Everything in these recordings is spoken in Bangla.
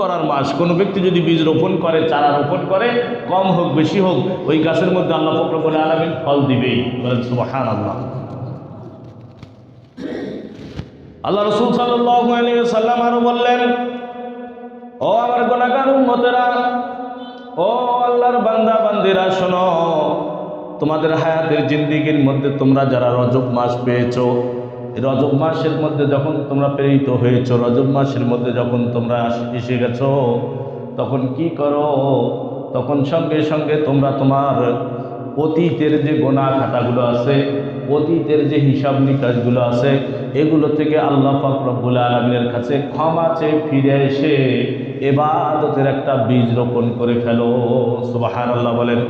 করার মাস। কোনো ব্যক্তি যদি বীজ রোপণ করে, চারা রোপণ করে, কম হোক, বেশি হোক, ওই গাছের মধ্যে আল্লাহ ফকরবুল আলমিন ফল দিবেই। সুবাহান আল্লাহ আল্লাহ রসুল সাল্লাম আরও বললেন, ও আমার গোনাগার উম্মতেরা, ও আল্লাহর বান্দা, বান্দিরা, শোনো। তোমাদের হায়াতের জিন্দিগির মধ্যে তোমরা যারা রজব মাস পেয়েছ রজব মাসের মধ্যে যখন তোমরা প্রেরিত হয়েছো, রজব মাসের মধ্যে যখন তোমরা এসে গেছো, তখন কি করো? তখন সঙ্গে সঙ্গে তোমরা তোমার অতীতের যে গোনা খাতাগুলো আছে, অতীতের যে হিসাব নিকাশগুলো আছে, এগুলো থেকে আল্লাহ পাক রব্বুল আলমিনের কাছে ক্ষমা চেয়ে ফিরে এসে এবাদতের একটা বীজ রোপণ করে ফেলো। সুবাহান আল্লাহ বলেন।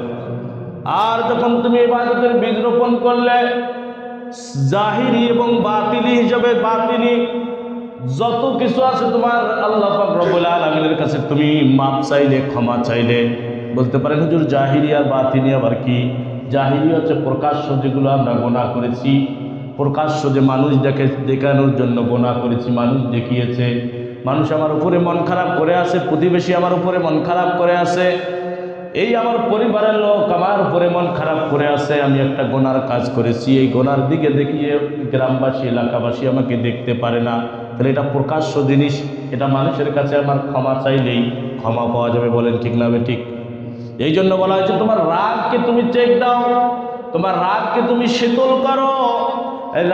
আর যখন তুমি ইবাদতের বীজ রোপণ করলে জাহিরি এবং বাতিলি হিসাবে বাতিলি, যত কিছু আছে তোমার আল্লাহ পাক রব্বুল আলমিনের কাছে তুমি মাপ চাইলে, ক্ষমা চাইলে। বলতে পারেন, হুজুর, জাহিরি আর বাতিনি আবার কি? জাহিরি হচ্ছে প্রকাশ্য যেগুলো আমরা গোনা করেছি। প্রকাশ্য যে মানুষ দেখে, দেখানোর জন্য গোনা করেছি, মানুষ দেখিয়েছে। মানুষ আমার উপরে মন খারাপ করে আছে, প্রতিবেশী আমার উপরে মন খারাপ করে আছে। এই আমার পরিবারের লোক আমার উপরে মন খারাপ করে আছে, আমি একটা গোনার কাজ করেছি। এই গোনার দিকে দেখিয়ে গ্রামবাসী, এলাকাবাসী আমাকে দেখতে পারে না। তাহলে এটা প্রকাশ্য জিনিস, এটা মানুষের কাছে আমার ক্ষমা চাইলেই ক্ষমা পাওয়া যাবে বলেন ঠিক না ঠিক? এই জন্য বলা হয়েছে, তোমার রাগকে তুমি চেক দাও, তোমার রাগকে তুমি শীতল করো।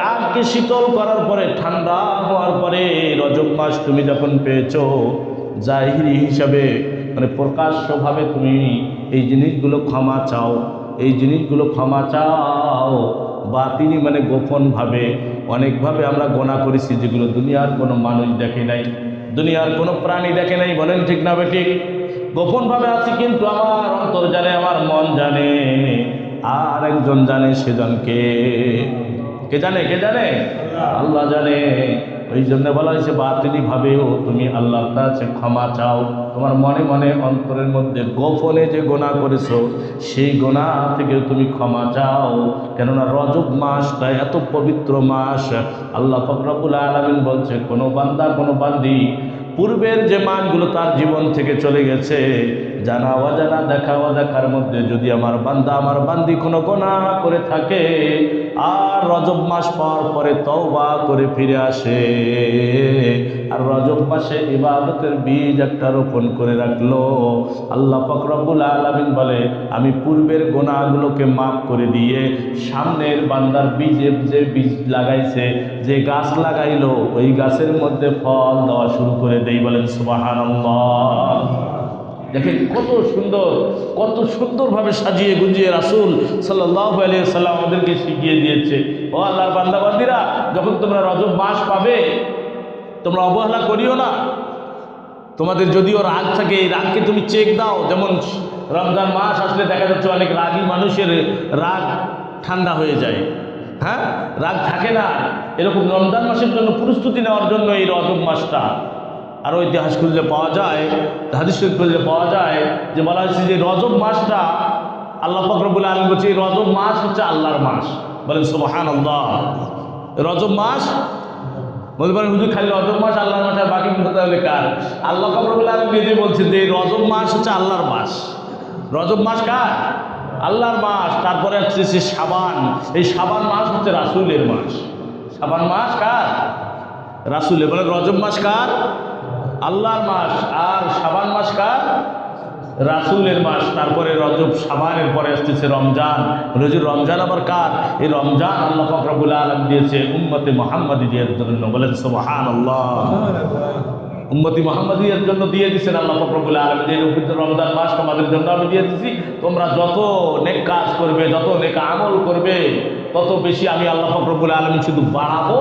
রাগকে শীতল করার পরে, ঠান্ডা হওয়ার পরে, রজব মাস তুমি যখন পেয়েছ, জাহিরি হিসাবে মানে প্রকাশ্যভাবে তুমি এই জিনিসগুলো ক্ষমা চাও, এই জিনিসগুলো ক্ষমা চাও। বা তিনি মানে গোপনভাবে, অনেকভাবে আমরা গোনা করেছি যেগুলো দুনিয়ার কোনো মানুষ দেখে নাই, দুনিয়ার কোনো প্রাণী দেখে নাই, বলেন ঠিক না বেঠিক গোপনভাবে আছি কিন্তু আমার অন্তর জানে, আমার মন জানে, আর একজন জানে সেজনকে কে জানে কে জানে? আল্লাহ জানে। ওই জন্য বলা হয়েছে বাতিনি ভাবেও তুমি আল্লাহর কাছে ক্ষমা চাও। তোমার মনে মনে অন্তরের মধ্যে গোপনে যে গোনা করেছ, সেই গোনা থেকে তুমি ক্ষমা চাও। কেননা রজব মাসটা এত পবিত্র মাস, আল্লাহ ফকরাবুল আলমিন বলছে, কোনো বান্দা, কোনো বান্দি পূর্বের যে মানগুলো তার জীবন থেকে চলে গেছে, জানা অজানা, দেখা অদেখার মধ্যে যদি আমার বান্দা, আমার বান্দি কোনো গোনা করে থাকে আর রজব মাস পাওয়ার পরে তওবা করে ফিরে আসে। আর রজব মাসে ইবাদতের বীজ একটা রোপণ করে রাখল। আল্লাহ ফকরবুল আলমিন বলে, আমি পূর্বের গোনাগুলোকে মাফ করে দিয়ে সামনের বান্দার বীজে যে বীজ লাগাইছে, যে গাছ লাগাইলো, ওই গাছের মধ্যে ফল দেওয়া শুরু করে দেই। বলেন সুবাহান দেখেন কত সুন্দর, কত সুন্দরভাবে সাজিয়ে গুজিয়ে রাসুল সাল্লাহ আলিয়া সাল্লাম আমাদেরকে শিখিয়ে দিয়েছে। ও আল্লাহর বান্দাবান্দিরা, যখন তোমরা রজব মাস পাবে, তোমরা অবহেলা করিও না। তোমাদের যদিও রাগ থাকে, এই রাগকে তুমি চেক দাও। যেমন রমজান মাস আসলে দেখা যাচ্ছে অনেক রাগী মানুষের রাগ ঠান্ডা হয়ে যায়। হ্যাঁ? রাগ থাকে না। এরকম রমজান মাসের জন্য প্রস্তুতি নেওয়ার জন্য এই রজব মাসটা। আরও ইতিহাস খুললে পাওয়া যায়, হাদিস খুললে পাওয়া যায় যে বলা হয়েছে যে রজব মাসটা আল্লাহ ফকরবুল আলম বলছে, এই রজব মাস হচ্ছে আল্লাহর মাস। বলেন সুবাহান আল্লাহ রজব মাস? বলতে পারেন হুজুর, খালি রজব মাস আল্লাহর মাস আর বাকি তাহলে কার? আল্লাহ ফকরবুল আলম নিজে বলছেন যে এই রজব মাস হচ্ছে আল্লাহর মাস। রজব মাস কার? আল্লাহর মাস। তারপরে হচ্ছে সে সাবান এই সাবান মাস হচ্ছে রাসুলের মাস। সাবান মাস কার? রাসুলের। বলে রজব মাস কার? আল্লাহর মাস আর সাবান মাস কার? রাসুলের মাস। তারপরে রজব সাবানের পরে আসতেছে রমজান। রজুর রমজান আবার কার? এই রমজান আল্লাহ ফকরাবুল আলম দিয়েছে, উম্মতে মোহাম্মদ দিয়ে বলেছে সোহান আল্লাহ উম্মতি মোহাম্মদীর জন্য দিয়ে দিচ্ছেন আল্লাহ ফকরবুল আলম যে রমজান মাস তোমাদের জন্য আমি দিয়ে দিচ্ছি তোমরা যত নেক কাজ করবে, যত নেক আমল করবে, তত বেশি আমি আল্লাহ ফকরবুল আলম শুধু বাড়াবো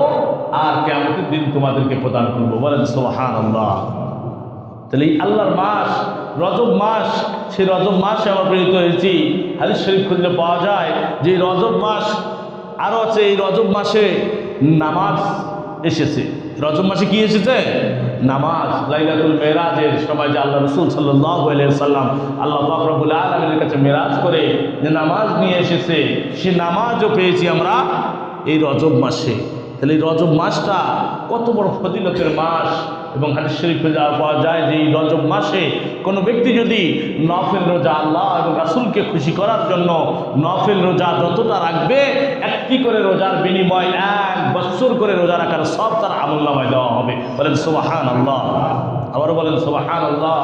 আর কেমতের দিন তোমাদেরকে প্রদান করব। বলেন সোহান আল্লাহ তাহলে এই আল্লাহর মাস, রজব মাস, সেই রজব মাসে আমরা প্রেরিত হয়েছি। হাদিস শরীফ খুঁজলে পাওয়া যায় যে রজব মাস আরও আছে এই রজব মাসে নামাজ এসেছে। রজব মাসে কি এসেছে? নামাজ, লাইলাতুল মেরাজের সময় যে আল্লাহ রসুল সাল্লাহ সাল্লাম আল্লাহ ফাকরবুল আলমের কাছে মেরাজ করে যে নামাজ নিয়ে এসেছে, সে নামাজও পেয়েছি আমরা এই রজব মাসে। তাহলে এই রজব মাসটা কত বড় ফজিলতের মাস এবং হাদিস শরীফে যাওয়া পাওয়া যায় যে এই রজব মাসে কোনো ব্যক্তি যদি নফেল রোজা আল্লাহ এবং রাসুলকে খুশি করার জন্য নফেল রোজা যতটা রাখবে, একটি করে রোজার বিনিময় এক বৎসর করে রোজা রাখার সব তার আমল্লামায় দেওয়া হবে। বলেন সোবাহান আল্লাহ আবারও বলেন সোবাহান আল্লাহ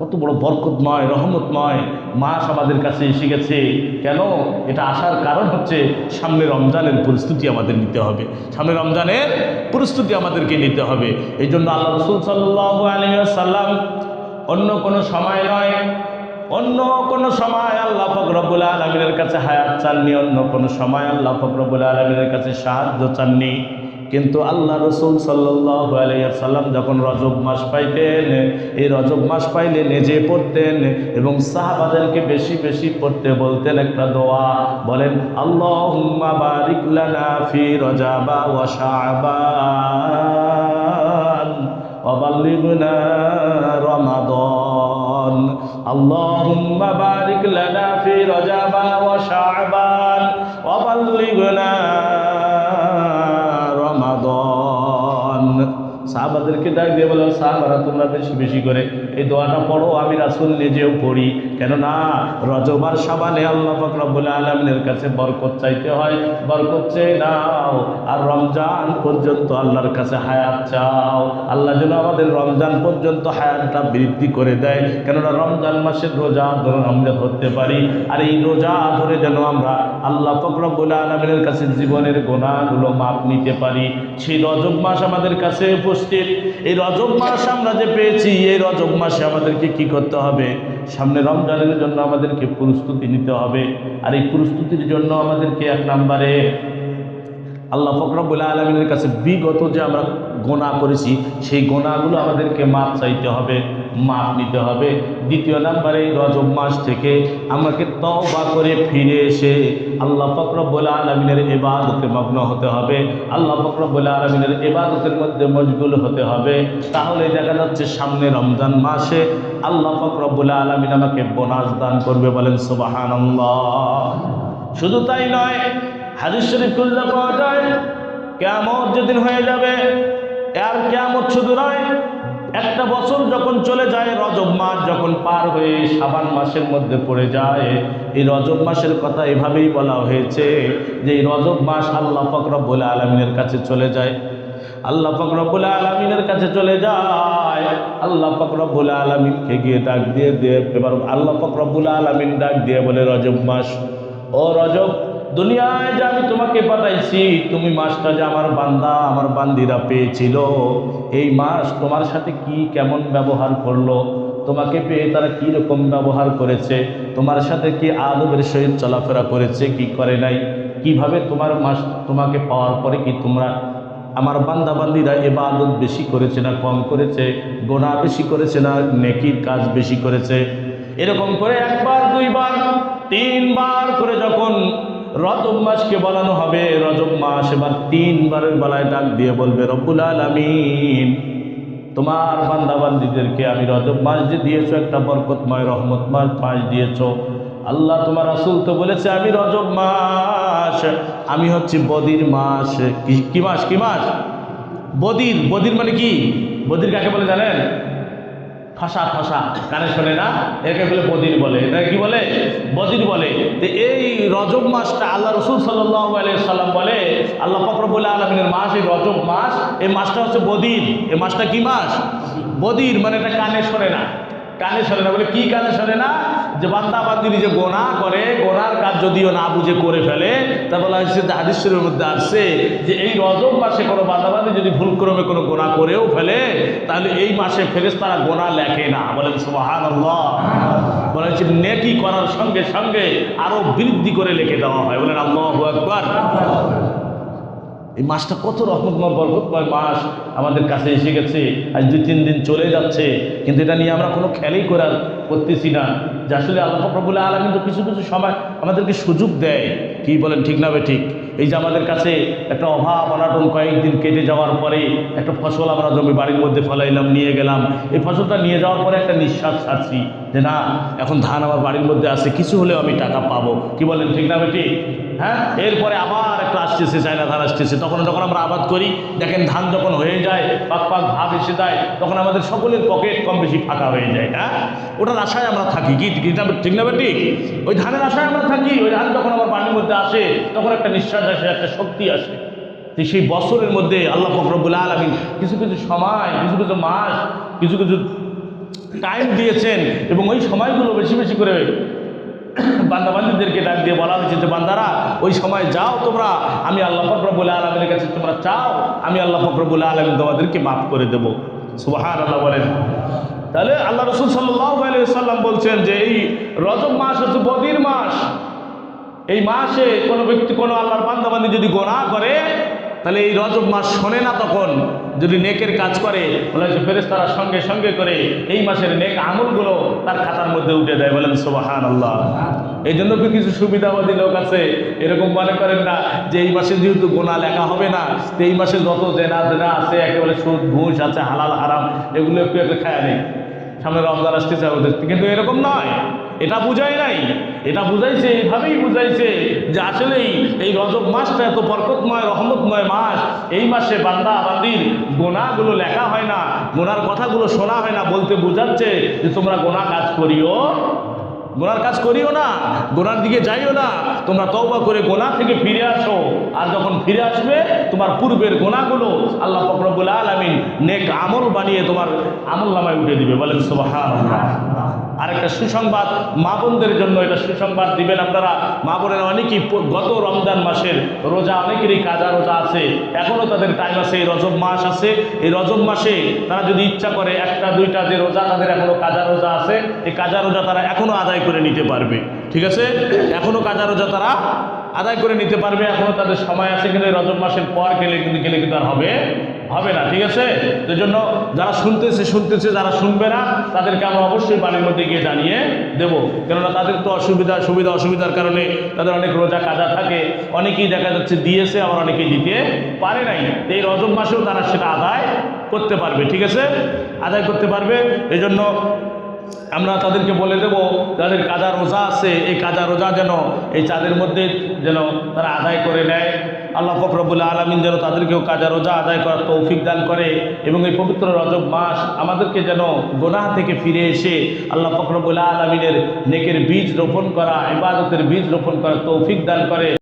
কত বড় বরকতময়, রহমতময় মাস আমাদের কাছে এসে গেছে। কেন? এটা আসার কারণ হচ্ছে সামনে রমজানের প্রস্তুতি আমাদের নিতে হবে। সামনে রমজানের প্রস্তুতি আমাদেরকে নিতে হবে। এই জন্য আল্লাহ রসুল সাল্লাহ সাল্লাম অন্য কোনো সময় নয় অন্য কোনো সময় আল্লাহ ফকরবুল আলমিনের কাছে হায়াত চাননি, অন্য কোনো সময় আল্লাহ ফকরবুল আলমিনের কাছে সাহায্য চাননি। কিন্তু আল্লাহ রসুল সাল্লাহ আলাইসাল্লাম যখন রজব মাস পাইতেন, এই রজব মাস পাইলে নিজে পড়তেন এবং সাহাবাদেরকে বেশি বেশি পড়তে বলতেন একটা দোয়া, বলেন আল্লাহ বারিকলানা ফি রজাবা ওয়া রমাদন। اللهم بارك لنا في رجب وشعبان وبلغنا রমাদন সাহাবাদেরকে ডাক দিয়ে বললাম সাহাবারা তোমরা বেশি বেশি করে এই দোয়াটা পড়ো, আমি রাসুল নিজেও পড়ি। কেননা রজবার সাবানে আল্লাহ ফকরাবুল আলমিনের কাছে বরকত চাইতে হয়, বরকত চেয়ে নাও। আর রমজান পর্যন্ত আল্লাহর কাছে হায়াত চাও। আল্লাহ যেন আমাদের রমজান পর্যন্ত হায়াতটা বৃদ্ধি করে দেয়। কেননা রমজান মাসের রোজা ধরুন আমরা ধরতে পারি। আর এই রোজা ধরে যেন আমরা আল্লাহ ফকরাবুল আলমিনের কাছে জীবনের গোনাগুলো মাপ নিতে পারি। সেই রজব মাস আমাদের কাছে উপস্থিত। এই রজব মাস আমরা যে পেয়েছি, এই রজব মাসে আমাদেরকে কি করতে হবে? সামনে রমজানের জন্য আমাদেরকে প্রস্তুতি নিতে হবে। আর এই প্রস্তুতির জন্য আমাদেরকে এক নম্বরে আল্লাহ ফকরাবুল আলমিনের কাছে বিগত যে আমরা গোনা করেছি, সেই গোনাগুলো আমাদেরকে মাপ চাইতে হবে। মাপ নিতে হবে। দ্বিতীয় নাম্বারে রজব মাস থেকে আমাকে তওবা করে ফিরে এসে আল্লাহ ফকরবুল আলমিনের এবাদতে মগ্ন হতে হবে। আল্লাহ ফকরবুল আলমিনের এবাদতের মধ্যে মজগুল হতে হবে। তাহলে দেখা যাচ্ছে সামনে রমজান মাসে আল্লাহ ফকরবুল আলমিন আমাকে বোনাস দান করবে বলেন সুবাহান শুধু তাই নয়, হাদিস শরীফ খুললে পাওয়া যায় কেমন যেদিন হয়ে যাবে, আর কেমন শুধু নয় একটা বছর যখন চলে যায়, রজব মাস যখন পার হয়ে সাবান মাসের মধ্যে পড়ে যায়, এই রজব মাসের কথা এভাবেই বলা হয়েছে যে, এই রজব মাস আল্লাহ ফকরবুল আলমিনের কাছে চলে যায়। আল্লাহ ফকরবুল আলমিনের কাছে চলে যায়। আল্লাহ ফকরবুল আলমিনকে গিয়ে ডাক দিয়ে দিয়ে এবার আল্লাহ ফকরবুল আলমিন ডাক দিয়ে বলে, রজব মাস। ও রজব দুনিয়ায় যে আমি তোমাকে পাঠাইছি, তুমি মাসটা যে আমার বান্দা, আমার বান্দিরা পেয়েছিল, এই মাস তোমার সাথে কি কেমন ব্যবহার করল, তোমাকে পেয়ে তারা কি রকম ব্যবহার করেছে, তোমার সাথে কি আদবের সহিত চলাফেরা করেছে, কি করে নাই, কীভাবে তোমার মাস তোমাকে পাওয়ার পরে কি তোমরা আমার বান্দাবান্দিরা এবাদত বেশি করেছে না কম করেছে গোনা বেশি করেছে না নেকির কাজ বেশি করেছে? এরকম করে একবার, দুইবার, তিনবার করে যখন রজব মাসকে বলানো হবে। রজব মাস এবার তিনবারের বেলায় ডাক দিয়ে বলবে, রব্বুল আলামিন, তোমার বান্দাবান্দিদেরকে আমি রজব মাস যে দিয়েছ একটা বরকতময় রহমত মাস মাস দিয়েছ। আল্লাহ তোমার রাসূল তো বলেছে, আমি রজব মাস, আমি হচ্ছে বদির মাস। কি কি মাস কি মাস? বদির বদির মানে কি? বদির কাকে বলে জানেন? ঠসা ঠসা কানে শোনে না? একে বলে বদির বলে। এটা কি বলে? বদির বলে। তো এই রজব মাসটা আল্লাহ রসুল সাল্লাহ সাল্লাম বলে, আল্লাহ বলে আলমিনের মাস, এই রজব মাস, এই মাসটা হচ্ছে বদির এই মাসটা কি মাস? বদির মানে এটা কানে শোনে না। কানে শোনে না, বলে কি কানে শোনে না? যে বান্দা বান্দির যে গোনা করে, গোনার কাজ যদিও না বুঝে করে ফেলে তা বলা হয়েছে যে হাদিসের মধ্যে আসছে যে এই রজব মাসে কোনো বান্দাবান্দি যদি ভুলক্রমে কোনো গোনা করেও ফেলে, তাহলে এই মাসে ফেরেস তারা গোনা লেখে না। বলেন সুবাহান বলা হচ্ছে নেকি করার সঙ্গে সঙ্গে আরও বৃদ্ধি করে লিখে দেওয়া হয়। বলেন আল্লাহ একবার এই মাসটা কত রহমতময় বরকতময় মাস আমাদের কাছে এসে গেছে। আজ দুই, তিন দিন চলে যাচ্ছে। কিন্তু এটা নিয়ে আমরা কোনো খেয়ালই করার করতেছি না। যে আসলে আল্লাহ ফকরবুল্লাহ আলম কিন্তু কিছু কিছু সময় আমাদেরকে সুযোগ দেয়। কি বলেন, ঠিক না ঠিক? এই যে আমাদের কাছে একটা অভাব অনাটন কয়েকদিন কেটে যাওয়ার পরে একটা ফসল আমরা জমি বাড়ির মধ্যে ফলাইলাম, নিয়ে গেলাম। এই ফসলটা নিয়ে যাওয়ার পরে একটা নিঃশ্বাস ছাড়ছি যে না, এখন ধান আমার বাড়ির মধ্যে আছে, কিছু হলেও আমি টাকা পাবো। কি বলেন, ঠিক না ঠিক? হ্যাঁ? এরপরে আবার আসতেছে, চায়না ধান আসতেছে। তখন যখন আমরা আবাদ করি, দেখেন ধান যখন হয়ে যায় পাক পাক ভাব এসে যায়, তখন আমাদের সকলের পকেট কম বেশি ফাঁকা হয়ে যায় হ্যাঁ? ওটার আশায় আমরা থাকি, কি ঠিক না ঠিক ওই ধানের আশায় আমরা থাকি, ওই ধান যখন আমার পানির মধ্যে আসে, তখন একটা নিঃশ্বাস আসে, একটা শক্তি আসে। সেই বছরের মধ্যে আল্লাহ ফকরবুল আলমিন কিছু কিছু সময়, কিছু কিছু মাস, কিছু কিছু টাইম দিয়েছেন, এবং ওই সময়গুলো বেশি বেশি করে বান্দাবান্দিদেরকে ডাক দিয়ে বলা হয়েছে যে, বান্দারা, ওই সময় যাও তোমরা। আমি আল্লাহ ফকরবুল আলমের কাছে তোমরা চাও, আমি আল্লাহ ফকরবুল আলমিন তোমাদেরকে মাফ করে দেবো। সুবাহান আল্লাহ বলেন। তাহলে আল্লাহ রসুল সাল্লাম বলছেন যে, এই রজব মাস হচ্ছে বদির মাস। এই মাসে কোনো ব্যক্তি কোনো আল্লাহর বান্দাবান্দি যদি গোনা করে তাহলে এই রজব মাস শোনে না তখন, যদি নেকের কাজ করে, বলে যে ফেরেস্তারা সঙ্গে সঙ্গে করে এই মাসের নেক আমলগুলো তার খাতার মধ্যে উঠে দেয়, বলেন সোবাহান আল্লাহ এই জন্য কি কিছু সুবিধাবাদী লোক আছে, এরকম মনে করেন না যে এই মাসে যেহেতু গোনা লেখা হবে না এই মাসে যত জেনা জেনা আছে, একেবারে সুদ, ঘুষ আছে, হালাল, হারাম, এগুলো একটু একটু খায় নেই। সামনে রমজান আসতেছে ওদের কিন্তু এরকম নয়। এটা বুঝাই নাই। এটা বুঝাইছে, এইভাবেই বুঝাইছে যে আসলেই এই রজব মাসটা এত বরকতময়, রহমতময় মাস। এই মাসে বান্দা বান্দির গোনাগুলো লেখা হয় না, গোনার কথাগুলো শোনা হয় না, বলতে বোঝাচ্ছে যে তোমরা গোনা কাজ করিও। গোনার কাজ করিও না, গোনার দিকে যাইও না, তোমরা তওবা করে গোনা থেকে ফিরে আসো। আর যখন ফিরে আসবে, তোমার পূর্বের গোনাগুলো আল্লাহ ফকরবুল আলমিন নেক আমল বানিয়ে তোমার আমল নামায় উঠে দিবে। বলেন সুবাহান আরেকটা সুসংবাদ, মা বোনদের জন্য এটা সুসংবাদ দিবেন আপনারা। মা বোনেরা অনেকেই গত রমজান মাসের রোজা, অনেকেরই কাজা রোজা আছে। এখনও তাদের টাইম আছে, এই রজব মাস আছে। এই রজব মাসে তারা যদি ইচ্ছা করে একটা, দুইটা যে রোজা তাদের এখনও কাজা রোজা আছে, এই কাজা রোজা তারা এখনও আদায় করে নিতে পারবে। ঠিক আছে? এখনও কাজা রোজা তারা আদায় করে নিতে পারবে এখনও তাদের সময় আছে, কিন্তু রজব মাসের পর গেলে কিন্তু গেলে কিন্তু আর হবে হবে না, ঠিক আছে? জন্য যারা শুনতেছে শুনতেছে, যারা শুনবে না, তাদেরকে আমরা অবশ্যই বাড়ির মধ্যে গিয়ে জানিয়ে দেব। কেননা তাদের তো অসুবিধা, সুবিধা, অসুবিধার কারণে তাদের অনেক রোজা কাজা থাকে, অনেকেই দেখা যাচ্ছে দিয়েছে, আবার অনেকেই দিতে পারে নাই। এই রজব মাসেও তারা সেটা আদায় করতে পারবে, ঠিক আছে? আদায় করতে পারবে। এই জন্য আমরা তাদেরকে বলে দেব, যাদের কাজা রোজা আছে, এই কাজা রোজা যেন এই চাঁদের মধ্যে যেন তারা আদায় করে নেয়। আল্লাহ ফকরবুল্লা আলমিন যেন তাদেরকেও কাজা রোজা আদায় করার তৌফিক দান করে এবং এই পবিত্র রজব মাস আমাদেরকে যেন গোনাহ থেকে ফিরে এসে আল্লাহ ফকরবুল্লা আলমিনের নেকের বীজ রোপণ করা, ইবাদতের বীজ রোপণ করার তৌফিক দান করে।